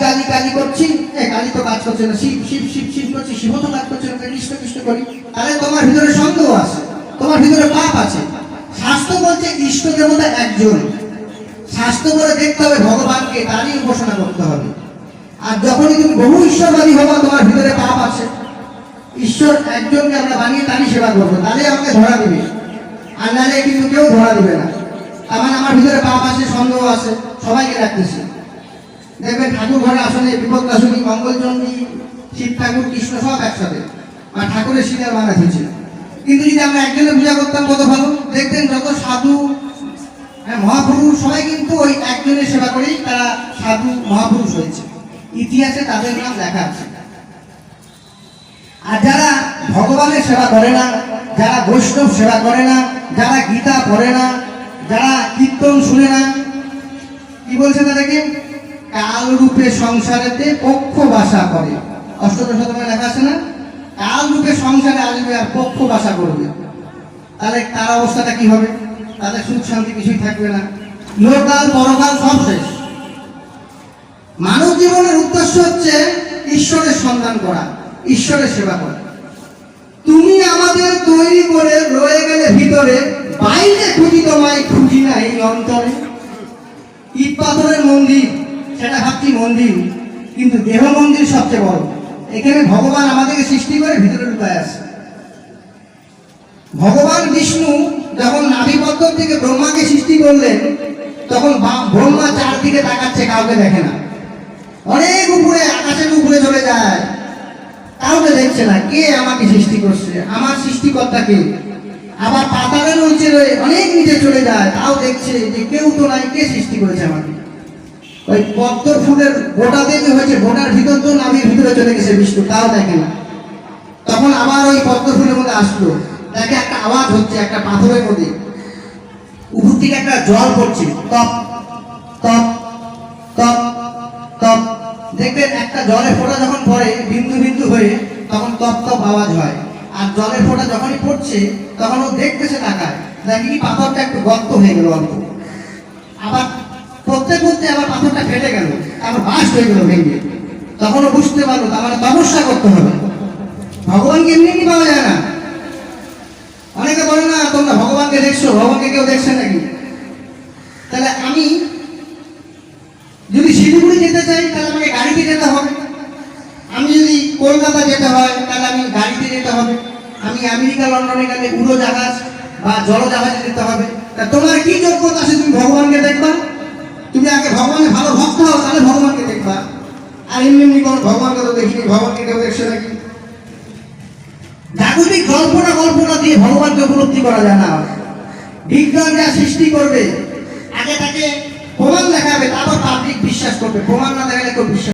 কালী কালী কালী করছি। কালী তো কাজ করছে না। শিব শিব শিব শিব করছি শিব তো কাজ করছে না। কৃষ্ণ কৃষ্ণ করি। তাহলে তোমার ভিতরে সন্দেহ আছে। তোমার ভিতরে পাপ আছে। শাস্ত্র বলছে ইষ্ট দেবতা একজন। শাস্ত্র বলে দেখতে হবে ভগবানকে, তারই উপাসনা করতে হবে। আর যখনই তুমি বহু ঈশ্বরবাদী হবা, তোমার ভিতরে পাপ আছে। ঈশ্বর একজনকে আমরা বানিয়ে তারই সেবা করব। তাহলে আমাকে ধরা দিবে। আর নাহলে কিন্তু কেউ ধরা দিবে না। তার মানে আমার ভিতরে পাপ আছে, সন্দেহ আছে। সবাইকে রাখতেছি দেখবেন ঠাকুর ঘরে আসলে বিপদ দাসনী মঙ্গলচন্ডী শিব ঠাকুর কৃষ্ণ সব একসাথে। আর ঠাকুরের সিনার বানা হয়েছিল কিন্তু যদি আমরা একজনে পূজা করতাম কত ভালো? দেখতেন যত সাধু হ্যাঁ, মহাপুরুষ সবাই কিন্তু ওই একজনের সেবা করেই তারা সাধু মহাপুরুষ হয়েছে। ইতিহাসে তাদের নাম লেখা আছে। আর যারা ভগবানের সেবা করে না যারা বৈষ্ণব সেবা করে না যারা গীতা পড়ে না যারা কীর্তন শুনে না কি বলছে তাদেরকে? কাল রূপে সংসারেতে পক্ষ বাসা করে। অষ্টদশ শতকে লেখা আছে না? কাল রূপে সংসারে আসবে আর পক্ষ বাসা করবে। তাহলে তার অবস্থাটা কি হবে? তাদের সুখ শান্তি কিছুই থাকবে না। লোকাল পরকাল সব শেষ। মানব জীবনের উদ্দেশ্য হচ্ছে ঈশ্বরের সন্ধান করা, ঈশ্বরের সেবা করা। তুমি আমাদের তৈরি করে রয়ে গেলে ভিতরে, বাইরে খুঁজি তোমায় খুঁজি না এই অন্তরে। ইট পাথরের মন্দির সেটা ভাবছি মন্দির, কিন্তু দেহ মন্দির সবচেয়ে বড়। এখানে ভগবান আমাদেরকে সৃষ্টি করে ভিতরে লুকায় আছে। ভগবান বিষ্ণু যখন নাভিপত্র থেকে ব্রহ্মাকে সৃষ্টি করলেন, তখন ব্রহ্মা চারদিকে তাকাচ্ছে, কাউকে দেখে না। অনেক উপরে, আকাশের উপরে চলে যায়। কাউকে দেখছে না, কে আমাকে সৃষ্টি করছে? আমার সৃষ্টিকর্তা কে? আবার পাতালের নিচে অনেক নিচে চলে যায়, তাও দেখছে যে কেউ তো নাই, কে সৃষ্টি করেছে আমাকে? ওই পদ্ম ফুলের গোটা দেখে হয়েছে, গোটার ভিতর তো নামের ভিতরে চলে গেছে বিষ্ণু, তাও দেখে না। তখন আবার ওই পদ্ম ফুলের মধ্যে আসলো। দেখে একটা আওয়াজ হচ্ছে, একটা পাথরের মধ্যে। উপর থেকে একটা জল পড়ছে তপ তপ তপ তপ দেখবেন একটা জলের ফোঁটা যখন পড়ে, বিন্দু বিন্দু হয়ে, তখন তপ তপ আওয়াজ হয়। আর জলের ফোঁটা যখনই পড়ছে, তখন ও দেখতেছে তাকায়। দেখি পাথরটা একটু গর্ত হয়ে গেল অল্প। পাথরটা ফেটে গেল, আবার বাস্ট হয়ে গেল ভেঙে। তখন বুঝতে পারল, তার মানে তপস্যা করতে হবে। ভগবানকে এমনি এমনি পাওয়া যায় না? অনেকে বলে না, তোমরা ভগবানকে দেখছ, ভগবানকে কেউ দেখছে নাকি? তাহলে আমি যদি শিলিগুড়ি যেতে চাই, তাহলে আমাকে গাড়িতে যেতে হবে। আমি যদি কলকাতা যেতে হয়, তাহলে আমি গাড়িতে যেতে হবে। আমি আমেরিকা, লন্ডনে গেলে উড়োজাহাজ বা জলজাহাজে যেতে হবে। তা তোমার কি যোগ্যতা আছে তুমি ভগবানকে দেখবা? আর এমনি এমনি ভগবানকে তো দেখিনি ভগবানকে কেউ দেখছে নাকি? জাগতিক কল্পনা কল্পনা দিয়ে ভগবানকে উপলব্ধি করা যায় না। বিজ্ঞান যা সৃষ্টি করবে, আগে তাকে প্রমাণ দেখাবে, তারপর পাবলিক বিশ্বাস করবে। প্রমাণ না দেখালে কেউ বিশ্বাস